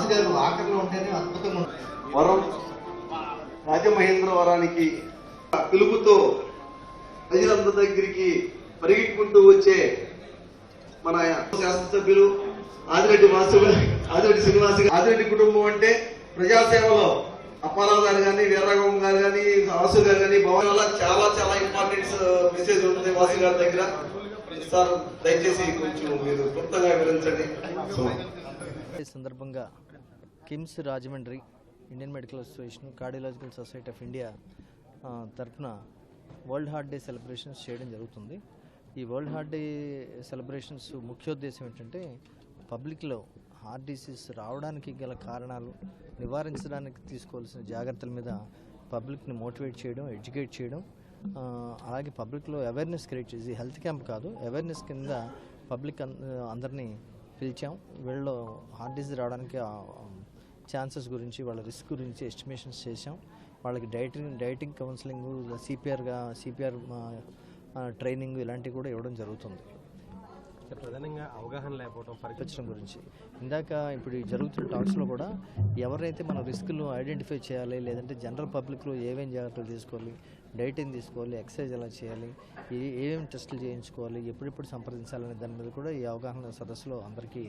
అంటే గారు ఆఖరిలో ఉంటేనే అద్భుతంగా వరం రాజమహేంద్ర వరానికి పిలుపుతో ప్రజలందరి దగ్గరికి పరిగెట్టుకుంటూ వచ్చే మన శాసనసభ్యులు ఆదిరెడ్డి వాసు ఆదిరెడ్డి శ్రీనివాస్ ఆదిరెడ్డి కుటుంబం అంటే ప్రజాసేవలో అప్పారావు గారు కానీ వీరరాఘవం గారు కానీ వాసు గారు కానీ భవన్ వల్ల చాలా చాలా ఇంపార్టెంట్ మెసేజ్ uh, ఉంటుంది వాసు గారి దగ్గర. సార్ దయచేసి కొంచెం మీరు క్లుప్తంగా వివరించండి. సందర్భంగా KIMS Rajahmundry Indian medical association cardiological society of India తరఫున తరపున వరల్డ్ హార్ట్ డే సెలబ్రేషన్స్ చేయడం జరుగుతుంది. ఈ వరల్డ్ హార్ట్ డే సెలబ్రేషన్స్ ముఖ్యోద్దేశం ఏంటంటే పబ్లిక్లో హార్ట్ డిసీజ్ రావడానికి గల కారణాలు నివారించడానికి తీసుకోవాల్సిన జాగ్రత్తల మీద పబ్లిక్ని మోటివేట్ చేయడం ఎడ్యుకేట్ చేయడం అలాగే పబ్లిక్లో అవేర్నెస్ క్రియేట్ చేసి హెల్త్ క్యాంప్ కాదు అవేర్నెస్ కింద పబ్లిక్ అందరినీ పిలిచాం. వీళ్ళలో హార్ట్ డిసీజ్ రావడానికి ఛాన్సెస్ గురించి వాళ్ళ రిస్క్ గురించి ఎస్టిమేషన్స్ చేసాం వాళ్ళకి డైటింగ్ డైటింగ్ కౌన్సిలింగ్ సిపిఆర్గా సిపిఆర్ ట్రైనింగ్ ఇలాంటివి కూడా ఇవ్వడం జరుగుతుంది. ప్రధానంగా అవగాహన లేకపోవడం పరిచయం పెంచడం గురించి. ఇందాక ఇప్పుడు జరుగుతున్న టాక్స్లో కూడా ఎవరైతే మన రిస్కులు ఐడెంటిఫై చేయాలి లేదంటే జనరల్ పబ్లిక్లో ఏమేమి జాగ్రత్తలు తీసుకోవాలి డైటింగ్ తీసుకోవాలి ఎక్సర్సైజ్ ఎలా చేయాలి ఏమేమి టెస్టులు చేయించుకోవాలి ఎప్పుడెప్పుడు సంప్రదించాలనే దాని మీద కూడా ఈ అవగాహన సదస్సులో అందరికీ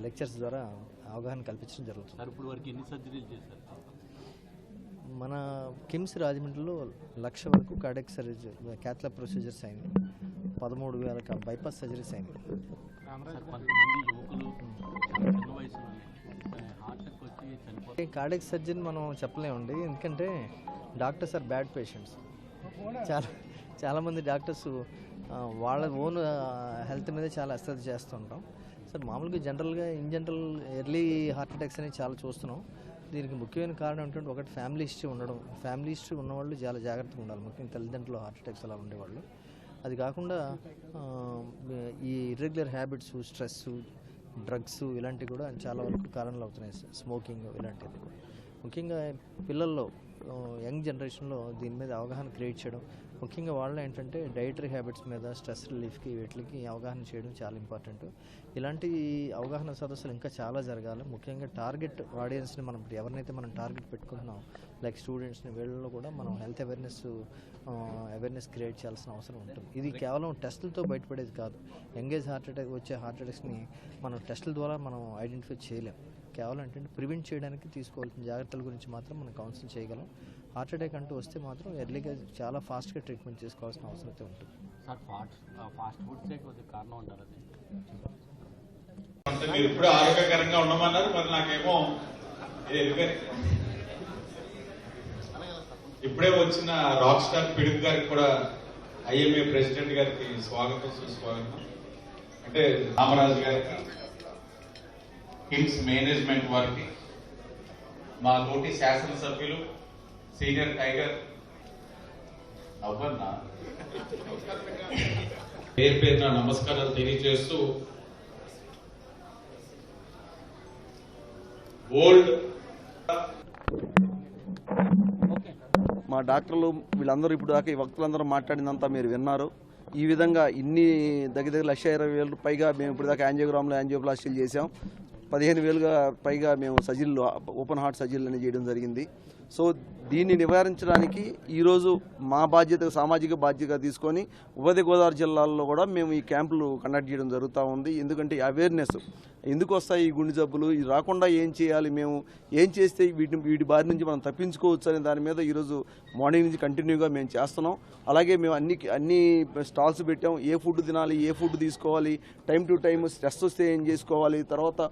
లెక్చర్స్ ద్వారా అవగాహన కల్పించడం జరుగుతుంది. సార్ ఇప్పుడు వరకు ఎన్ని సర్జరీలు చేశారు? మన కిమ్స్ రాజమండ్రిలో లక్ష వరకు కార్డియక్ సర్జరీ క్యాథ్లా ప్రొసీజర్స్ అయినాయి. పదమూడు వేల బైపాస్ సర్జరీస్ అయినాయి. సార్ కొంతమంది యువకులు చాలా చిన్న వయసులోనే హార్ట్ అటాక్ వచ్చి చనిపోతారు. కార్డియక్ సర్జన్ మనం చెప్పలేమండి ఎందుకంటే డాక్టర్స్ ఆర్ బ్యాడ్ పేషెంట్స్. చాలా చాలామంది డాక్టర్స్ వాళ్ళ ఓన్ హెల్త్ మీద చాలా అశ్రద్ధ చేస్తుంటాం. సార్ మామూలుగా జనరల్గా in general early heart attacks అనేవి చాలా చూస్తున్నాం. దీనికి ముఖ్యమైన కారణం ఏంటంటే ఒకటి ఫ్యామిలీ హిస్టరీ ఉండడం. ఫ్యామిలీ హిస్టరీ ఉన్నవాళ్ళు చాలా జాగ్రత్తగా ఉండాలి. ముఖ్యంగా తల్లిదండ్రులు హార్ట్ అటాక్స్ అలా ఉండేవాళ్ళు. అది కాకుండా ఈ ఇర్రెగ్యులర్ హ్యాబిట్స్ స్ట్రెస్ డ్రగ్స్ ఇలాంటివి కూడా చాలా వరకు కారణాలు అవుతున్నాయి. స్మోకింగ్ ఇలాంటివి ముఖ్యంగా పిల్లల్లో యంగ్ జనరేషన్లో దీని మీద అవగాహన క్రియేట్ చేయడం ముఖ్యంగా వాళ్ళు ఏంటంటే డైటరీ హ్యాబిట్స్ మీద స్ట్రెస్ రిలీఫ్కి వీటికి అవగాహన చేయడం చాలా ఇంపార్టెంట్. ఇలాంటి అవగాహన సదస్సులు ఇంకా చాలా జరగాలి. ముఖ్యంగా టార్గెట్ ఆడియన్స్ని మనం ఇప్పుడు ఎవరినైతే మనం టార్గెట్ పెట్టుకుంటున్నాం లైక్ స్టూడెంట్స్ని వీళ్ళలో కూడా మనం హెల్త్ అవేర్నెస్ అవేర్నెస్ క్రియేట్ చేయాల్సిన అవసరం ఉంటుంది. ఇది కేవలం టెస్టులతో బయటపడేది కాదు. ఎంగేజ్ హార్ట్ అటాక్ వచ్చే హార్ట్ అటాక్స్ని మనం టెస్టుల ద్వారా మనం ఐడెంటిఫై చేయలేం. కేవలం ఏంటంటే ప్రివెంట్ చేయడానికి తీసుకోవాల్సిన జాగ్రత్తల గురించి మాత్రం మనం కౌన్సిల్ చేయగలం. హార్ట్ అటాక్ అంటూ వస్తే మాత్రం ఎర్లీగా చాలా ఫాస్ట్గా ట్రీట్మెంట్ చేసుకోవాల్సిన అవసరం అయితే ఉంటుంది. సార్ ఫాస్ట్ ఫాస్ట్ ఫుడ్సే కొద్దిగా కారణం ఉంటారు అది. మీరు ఇప్పుడు ఆరోగ్యకరంగా ఉండమన్నారు మరి నాకేమో. ఇప్పుడే వచ్చిన రాక్ స్టార్ పిడుగు గారికి కూడా ఐఎంఏ ప్రెసిడెంట్ గారికి స్వాగతం సుస్వాగతం. అంటే రామరాజు గారికి కిమ్స్ మేనేజ్మెంట్ వారికి మా తోటి శాసనసభ్యులు సీనియర్ టైగర్. అవ్వన్నా పేరు పేరున నమస్కారాలు తెలియజేస్తూ ఓల్డ్ మా డాక్టర్లు వీళ్ళందరూ ఇప్పుడు దాకా ఈ వక్తులందరూ మాట్లాడినంత మీరు విన్నారు. ఈ విధంగా ఇన్ని దగ్గర దగ్గర లక్ష ఇరవై వేలు పైగా మేము ఇప్పుడు దాకా యాంజియోగ్రామ్లో యాంజియోప్లాస్టీలు చేసాం పదిహేను వేలుగా పైగా మేము సజిల్లు ఓపెన్ హార్ట్ సజిల్లు అనేది చేయడం జరిగింది. సో దీన్ని నివారించడానికి ఈరోజు మా బాధ్యత సామాజిక బాధ్యత తీసుకొని ఉభయ గోదావరి జిల్లాల్లో కూడా మేము ఈ క్యాంపులు కండక్ట్ చేయడం జరుగుతూ ఉంది. ఎందుకంటే అవేర్నెస్ ఎందుకు వస్తాయి ఈ గుండె జబ్బులు ఇది రాకుండా ఏం చేయాలి మేము ఏం చేస్తే వీటిని వీటి బారి నుంచి మనం తప్పించుకోవచ్చు అనే దాని మీద ఈరోజు మార్నింగ్ నుంచి కంటిన్యూగా మేము చేస్తున్నాం. అలాగే మేము అన్ని అన్ని స్టాల్స్ పెట్టాం. ఏ ఫుడ్ తినాలి ఏ ఫుడ్ తీసుకోవాలి టైం టు టైం స్ట్రెస్ వస్తే ఏం చేసుకోవాలి తర్వాత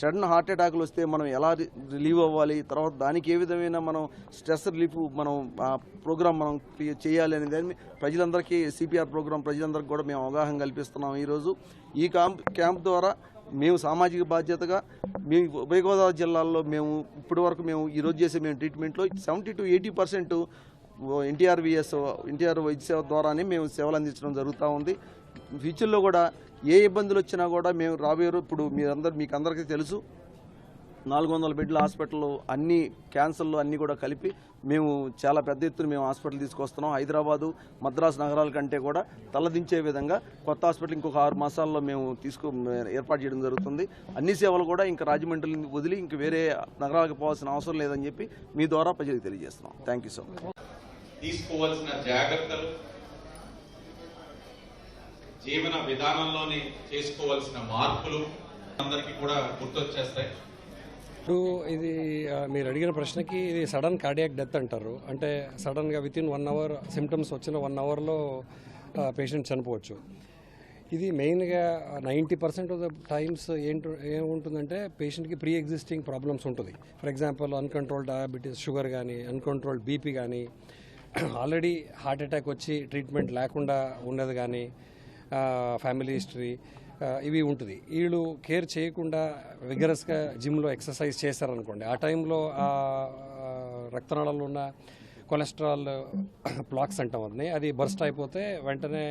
సడన్ హార్ట్ అటాక్లు వస్తే మనం ఎలా రిలీవ్ అవ్వాలి? తర్వాత దానికి ఏ విధమైన మనం స్ట్రెస్ రిలీఫ్ మనం ఆ ప్రోగ్రామ్ మనం చేయాలి అనేది దాన్ని ప్రజలందరికీ సిపిఆర్ ప్రోగ్రామ్ ప్రజలందరికీ కూడా మేము అవగాహన కల్పిస్తున్నాం ఈరోజు. ఈ క్యాంప్ క్యాంప్ ద్వారా మేము సామాజిక బాధ్యతగా మీ ఉభయ గోదావరి జిల్లాల్లో మేము ఇప్పటి వరకు మేము ఈరోజు చేసే మేము ట్రీట్మెంట్లో seventy to eighty percent NTR vs NTR Vaidya Seva ద్వారానే మేము సేవలు అందించడం జరుగుతూ ఉంది. ఫ్యూచర్లో కూడా ఏ ఇబ్బందులు వచ్చినా కూడా మేము రాబోయే ఇప్పుడు మీరందరూ మీకు అందరికీ తెలుసు. నాలుగు వందల బెడ్ల హాస్పిటల్ అన్ని క్యాన్సర్లు అన్నీ కూడా కలిపి మేము చాలా పెద్ద ఎత్తున మేము హాస్పిటల్ తీసుకొస్తున్నాం. హైదరాబాదు మద్రాసు నగరాల కంటే కూడా తలదించే విధంగా కొత్త హాస్పిటల్ ఇంకొక ఆరు మాసాల్లో మేము తీసుకు ఏర్పాటు చేయడం జరుగుతుంది. అన్ని సేవలు కూడా ఇంకా రాజమండ్రి వదిలి ఇంక వేరే నగరాలకు పోవాల్సిన అవసరం లేదని చెప్పి మీ ద్వారా ప్రజలకు తెలియజేస్తున్నాం. థ్యాంక్ యూ సో మచ్ తీసుకోవాల్సిన జాగ్రత్తలు జీవన విధానంలోని చేసుకోవాల్సిన మార్పులు అందరికీ కూడా గుర్తొచ్చేస్తాయి. ఇప్పుడు ఇది మీరు అడిగిన ప్రశ్నకి ఇది సడన్ కార్డియాక్ డెత్ అంటారు. అంటే సడన్గా within one hour symptoms వచ్చిన వన్ అవర్లో పేషెంట్ చనిపోవచ్చు. ఇది మెయిన్గా ninety percent of the times ఏంటి ఏముంటుందంటే పేషెంట్కి ప్రీ ఎగ్జిస్టింగ్ ప్రాబ్లమ్స్ ఉంటుంది. For example uncontrolled diabetes sugar కానీ అన్కంట్రోల్డ్ బీపీ కానీ ఆల్రెడీ హార్ట్ అటాక్ వచ్చి ట్రీట్మెంట్ లేకుండా ఉండదు కానీ ఫ్యామిలీ హిస్టరీ ఇవి ఉంటుంది. వీళ్ళు కేర్ చేయకుండా విగరస్గా జిమ్లో ఎక్సర్సైజ్ చేశారనుకోండి ఆ టైంలో ఆ రక్తనాళాల్లో ఉన్న కొలెస్ట్రాల్ ప్లాక్స్ అంటాం అది అది బర్స్ట్ అయిపోతే వెంటనే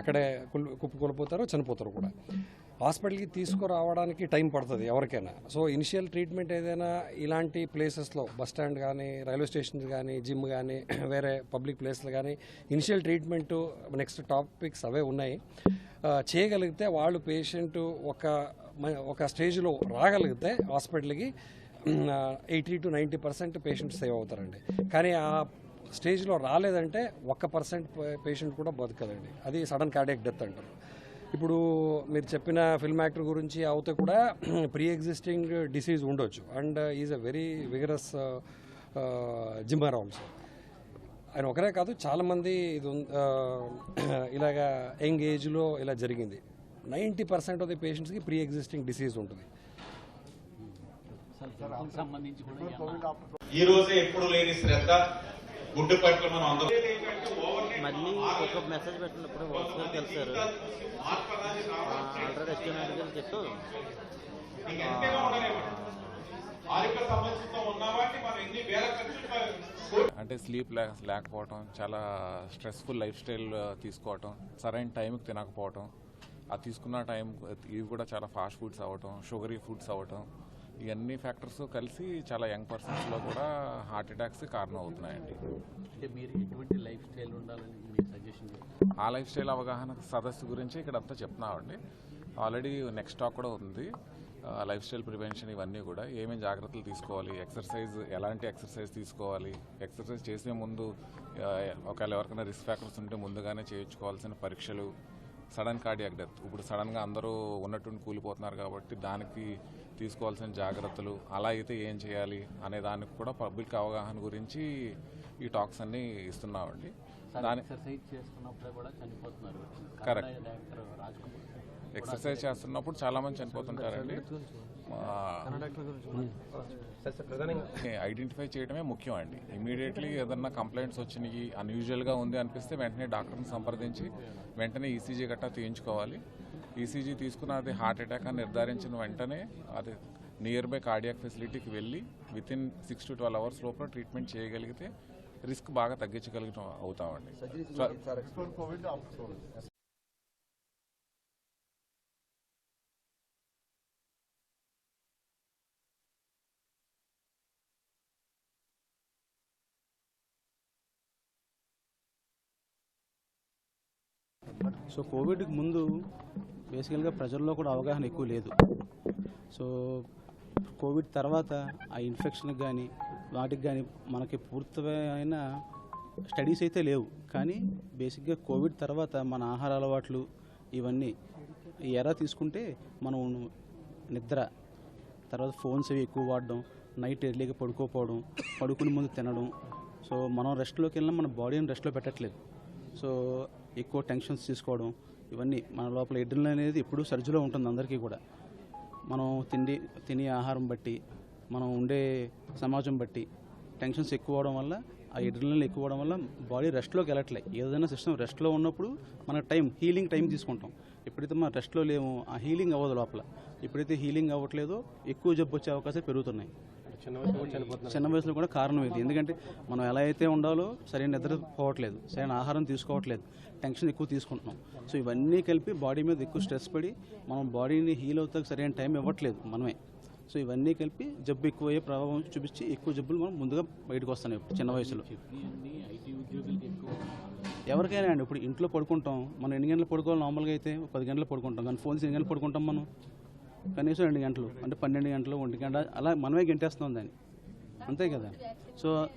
అక్కడే కుల్ కుప్పకూలిపోతారు చనిపోతారు కూడా. హాస్పిటల్కి తీసుకురావడానికి టైం పడుతుంది ఎవరికైనా. సో ఇనిషియల్ ట్రీట్మెంట్ ఏదైనా ఇలాంటి ప్లేసెస్లో బస్ స్టాండ్ కానీ రైల్వే స్టేషన్స్ కానీ జిమ్ కానీ వేరే పబ్లిక్ ప్లేస్లు కానీ ఇనిషియల్ ట్రీట్మెంట్ నెక్స్ట్ టాపిక్స్ అవే ఉన్నాయి. చేయగలిగితే వాళ్ళు పేషెంట్ ఒక ఒక స్టేజ్లో రాగలిగితే హాస్పిటల్కి eighty to ninety percent patient save అవుతారండి. కానీ ఆ స్టేజ్లో రాలేదంటే ఒక్క పర్సెంట్ పేషెంట్ కూడా బతకదండి. అది సడన్ కార్డియాక్ డెత్ అంటారు. ఇప్పుడు మీరు చెప్పిన ఫిల్మ్ యాక్టర్ గురించి అవుతే కూడా ప్రీ ఎగ్జిస్టింగ్ డిసీజ్ ఉండొచ్చు and is a very vigorous gymmer also ఆయన ఒకరే కాదు చాలామంది ఇది ఆ, ఇలాగా యంగ్ ఏజ్లో ఇలా జరిగింది. నైంటీ పర్సెంట్ ఆఫ్ ది పేషెంట్స్కి ప్రీ ఎగ్జిస్టింగ్ డిసీజ్ ఉంటుంది. ఈ రోజే ఎప్పుడు లేని శ్రద్ధ గుడ్డు పట్ల మనం అందరం మళ్ళీ ఒక మెసేజ్ పెట్టినప్పుడు వాట్సాప్ కలిసారు ఆల్రెడీ ఎస్టిమేట్ గారు ఖర్చులు అంటే స్లీప్ లే లేకపోవటం చాలా స్ట్రెస్ఫుల్ లైఫ్ స్టైల్ తీసుకోవటం సరైన టైంకి తినకపోవటం ఆ తీసుకున్న టైం ఇవి కూడా చాలా ఫాస్ట్ ఫుడ్స్ అవ్వటం షుగరీ ఫుడ్స్ అవ్వటం ఇవన్నీ ఫ్యాక్టర్స్ కలిసి చాలా యంగ్ పర్సన్స్లో కూడా హార్ట్ అటాక్స్ కారణం అవుతున్నాయండి అంటే మీరు ఎటువంటి లైఫ్ స్టైల్ ఉండాలని మీరు సజెషన్ ఆ లైఫ్ స్టైల్ అవగాహన సదస్సు గురించి ఇక్కడ అంతా చెప్తున్నామండి. ఆల్రెడీ నెక్స్ట్ టాక్ కూడా ఉంది. లైఫ్ స్టైల్ ప్రివెన్షన్ ఇవన్నీ కూడా ఏమేమి జాగ్రత్తలు తీసుకోవాలి ఎక్సర్సైజ్ ఎలాంటి ఎక్సర్సైజ్ తీసుకోవాలి ఎక్సర్సైజ్ చేసే ముందు ఒకవేళ ఎవరికైనా రిస్క్ ఫ్యాక్టర్స్ ఉంటే ముందుగానే చేయించుకోవాల్సిన పరీక్షలు సడన్ కార్డియాక్ డెత్. ఇప్పుడు సడన్గా అందరూ ఉన్నట్టుండి కూలిపోతున్నారు కాబట్టి దానికి తీసుకోవాల్సిన జాగ్రత్తలు అలా అయితే ఏం చేయాలి అనే దానికి కూడా పబ్లిక్ అవగాహన గురించి ఈ టాక్స్ అన్నీ ఇస్తున్నామండి కుమార్ ఎక్సర్సైజ్ చేస్తున్నప్పుడు చాలా మంది చనిపోతుంటారండి ఐడెంటిఫై చేయడమే ముఖ్యం అండి ఇమీడియట్లీ ఏదన్నా కంప్లైంట్స్ వచ్చినాయి అన్యూజువల్గా ఉంది అనిపిస్తే వెంటనే డాక్టర్ని సంప్రదించి వెంటనే ఈసీజీ గట్టా తీయించుకోవాలి ఈసీజీ తీసుకున్న అది హార్ట్ అటాక్ అని నిర్ధారించిన వెంటనే అది నియర్ బై కార్డియాక్ ఫెసిలిటీకి వెళ్ళి within six to twelve hours లోపల ట్రీట్మెంట్ చేయగలిగితే రిస్క్ బాగా తగ్గించగలిగిన అవుతామండి. సో కోవిడ్కి ముందు బేసికల్గా ప్రజల్లో కూడా అవగాహన ఎక్కువ లేదు. సో కోవిడ్ తర్వాత ఆ ఇన్ఫెక్షన్కి కానీ వాటికి కానీ మనకి పూర్తమైన స్టడీస్ అయితే లేవు. కానీ బేసిక్గా కోవిడ్ తర్వాత మన ఆహార అలవాట్లు ఇవన్నీ ఎలా ఎరా తీసుకుంటే మనం నిద్ర తర్వాత ఫోన్స్ అవి ఎక్కువ వాడడం నైట్ ఎర్లీగా పడుకోపోవడం పడుకునే ముందు తినడం. సో మనం రెస్ట్లోకి వెళ్ళినా మన బాడీని రెస్ట్లో పెట్టట్లేదు. సో ఎక్కువ టెన్షన్స్ తీసుకోవడం ఇవన్నీ మన లోపల ఎడ్రిన్ అనేది ఎప్పుడూ సర్జులో ఉంటుంది అందరికీ కూడా. మనం తిండి తినే ఆహారం బట్టి మనం ఉండే సమాజం బట్టి టెన్షన్స్ ఎక్కువ అవడం వల్ల ఆ ఎడ్రినల్ ఎక్కువ అవడం వల్ల బాడీ రెస్ట్లోకి వెళ్ళట్లే. ఏదైనా సిస్టమ్ రెస్ట్లో ఉన్నప్పుడు మన టైం హీలింగ్ టైం తీసుకుంటాం. ఎప్పుడైతే మనం రెస్ట్లో లేమో ఆ హీలింగ్ అవ్వదు లోపల. ఎప్పుడైతే హీలింగ్ అవ్వట్లేదో ఎక్కువ జబ్బు వచ్చే అవకాశాలు పెరుగుతున్నాయి. చిన్న వయసులో కూడా కారణం ఇది. ఎందుకంటే మనం ఎలా అయితే ఉండాలో సరైన నిద్ర పోవట్లేదు సరైన ఆహారం తీసుకోవట్లేదు టెన్షన్ ఎక్కువ తీసుకుంటున్నాం. సో ఇవన్నీ కలిపి బాడీ మీద ఎక్కువ స్ట్రెస్ పడి మనం బాడీని హీల్ అవుతాకి సరైన టైం ఇవ్వట్లేదు మనమే. సో ఇవన్నీ కలిపి జబ్బు ఎక్కువయ్యే ప్రభావం చూపించి ఎక్కువ జబ్బులు మనం ముందుగా బయటకు వస్తున్నాయి ఇప్పుడు చిన్న వయసులో. ఎవరికైనా అండి ఇప్పుడు ఇంట్లో పడుకుంటాం మనం ఎన్ని గంటలు పడుకోవాలి? నార్మల్గా అయితే పది గంటలు పడుకుంటాం కానీ ఫోన్స్ ఎన్ని గంటలు పడుకుంటాం మనం? కనీసం రెండు గంటలు అంటే పన్నెండు గంటలు ఒంటి గంట అలా మనమే గంటేస్తున్నాం దాన్ని. అంతే కదా? సో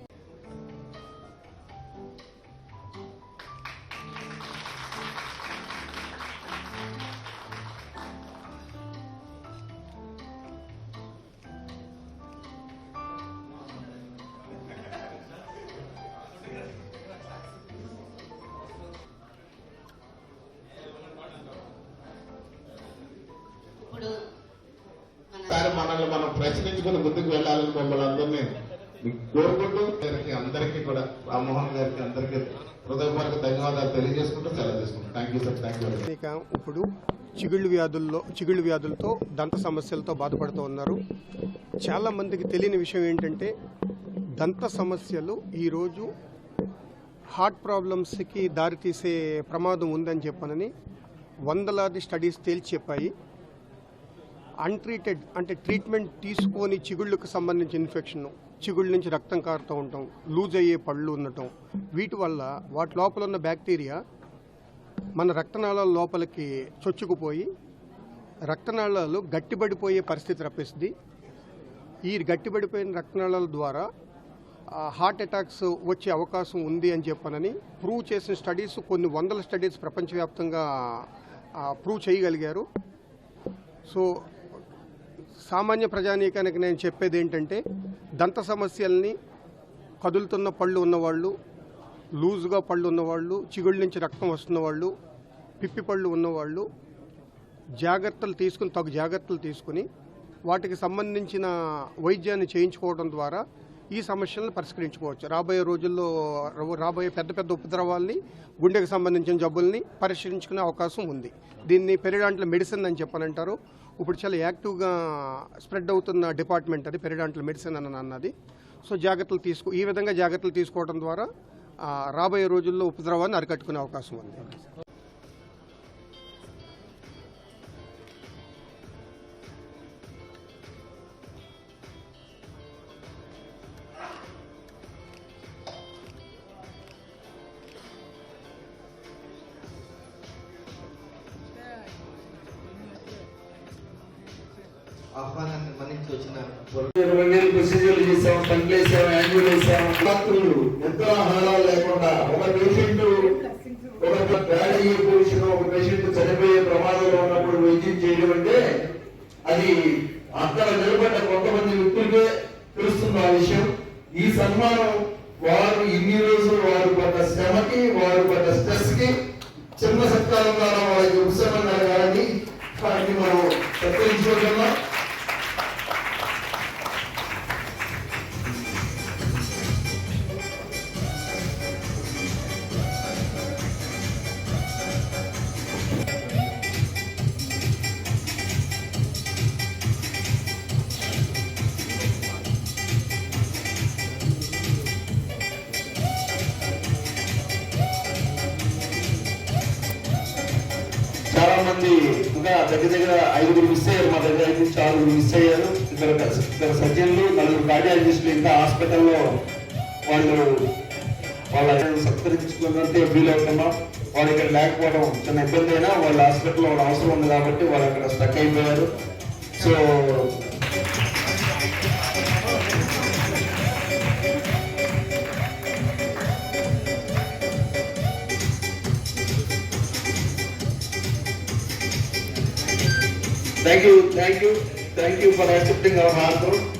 ఒకసారి మనల్ని మనం ప్రశ్నించుకుని ముందుకు వెళ్ళాలని మమ్మల్ని అందరినీ కోరుకుంటూ అందరికీ అందరికీ కూడా రామ్మోహన్ గారికి అందరికీ హృదయపూర్వక ధన్యవాదాలు తెలియజేసుకుంటూ సెలవు తీసుకుంటాం. Thank you sir thank you ఇక ఇప్పుడు చిగుళ్ళు వ్యాధుల్లో చిగుళ్ళు వ్యాధులతో దంత సమస్యలతో బాధపడుతూ ఉన్నారు. చాలా మందికి తెలియని విషయం ఏంటంటే దంత సమస్యలు ఈరోజు హార్ట్ ప్రాబ్లమ్స్కి దారితీసే ప్రమాదం ఉందని చెప్పనని వందలాది స్టడీస్ తేల్చి చెప్పాయి. అన్ట్రీటెడ్ అంటే ట్రీట్మెంట్ తీసుకొని చిగుళ్ళకు సంబంధించిన ఇన్ఫెక్షన్ చిగుళ్ళ నుంచి రక్తం కారుతూ ఉండటం లూజ్ అయ్యే పళ్ళు ఉండటం వీటి వల్ల వాటి లోపల ఉన్న బ్యాక్టీరియా మన రక్తనాళాల లోపలికి చొచ్చుకుపోయి రక్తనాళాలు గట్టిబడిపోయే పరిస్థితి రప్పిస్తుంది ఈ గట్టిబడిపోయిన రక్తనాళాల ద్వారా హార్ట్ అటాక్స్ వచ్చే అవకాశం ఉంది అని చెప్పనని ప్రూవ్ చేసిన స్టడీస్ కొన్ని వందల స్టడీస్ ప్రపంచవ్యాప్తంగా ప్రూవ్ చేయగలిగారు. సో సామాన్య ప్రజానీకానికి నేను చెప్పేది ఏంటంటే దంత సమస్యల్ని కదులుతున్న పళ్ళు ఉన్నవాళ్ళు లూజుగా పళ్ళు ఉన్నవాళ్ళు చిగుళ్ళ నుంచి రక్తం వస్తున్న వాళ్ళు పిప్పి పళ్ళు ఉన్నవాళ్ళు జాగ్రత్తలు తీసుకుని తగు జాగ్రత్తలు తీసుకుని వాటికి సంబంధించిన వైద్యాన్ని చేయించుకోవడం ద్వారా ఈ సమస్యలను పరిష్కరించుకోవచ్చు. రాబోయే రోజుల్లో రాబోయే పెద్ద పెద్ద ఉపద్రవాల్ని గుండెకి సంబంధించిన జబ్బుల్ని పరిష్కరించుకునే అవకాశం ఉంది. దీన్ని పెరిడాంట్ల మెడిసిన్ అని చెప్పనంటారు. ఇప్పుడు చాలా యాక్టివ్గా స్ప్రెడ్ అవుతున్న డిపార్ట్మెంట్ అది పెరిడాంట్ల మెడిసిన్ అని అన్నది. సో జాగ్రత్తలు తీసుకో ఈ విధంగా జాగ్రత్తలు తీసుకోవడం ద్వారా రాబోయే రోజుల్లో ఉపద్రవాన్ని అరికట్టుకునే అవకాశం ఉంది. ఆహ్వానాన్ని మన్నించి వచ్చిన ఇరవై వేలు ప్రొసీజర్లు చేసాం పండ్లు వేసాం యాంగిల్ వేసాం డాక్టర్లు ఎంతో ఆహారాలు లేకుండా ఒక పేషెంట్ ఒక బ్యాడ్ అయ్యే పొజిషన్ ఒక పేషెంట్ చనిపోయే ప్రమాదంలో ఉన్నప్పుడు వైద్యం చేయడం అంటే అది అక్కడ నిలబడ్డ కొంతమంది వ్యక్తులకే తెలుస్తుంది ఆ విషయం. ఈ సన్మానం దగ్గర దగ్గర ఐదుగురు మిస్ అయ్యారు. మా దగ్గర ఐదు నుంచి ఆరుగురు మిస్ అయ్యారు. ఇద్దరు ఇద్దరు సర్జన్లు నలుగురు కార్డియాలజిస్టులు ఇంకా హాస్పిటల్లో వాళ్ళు వాళ్ళ సత్కరించుకున్నంతే ఫీల్ అవుతున్నాం వాళ్ళు ఇక్కడ లేకపోవడం చిన్న ఇబ్బంది అయినా వాళ్ళ హాస్పిటల్లో వాళ్ళ అవసరం ఉంది కాబట్టి వాళ్ళు అక్కడ స్టక్ అయిపోయారు. So Thank you, thank you, thank you for accepting our heart.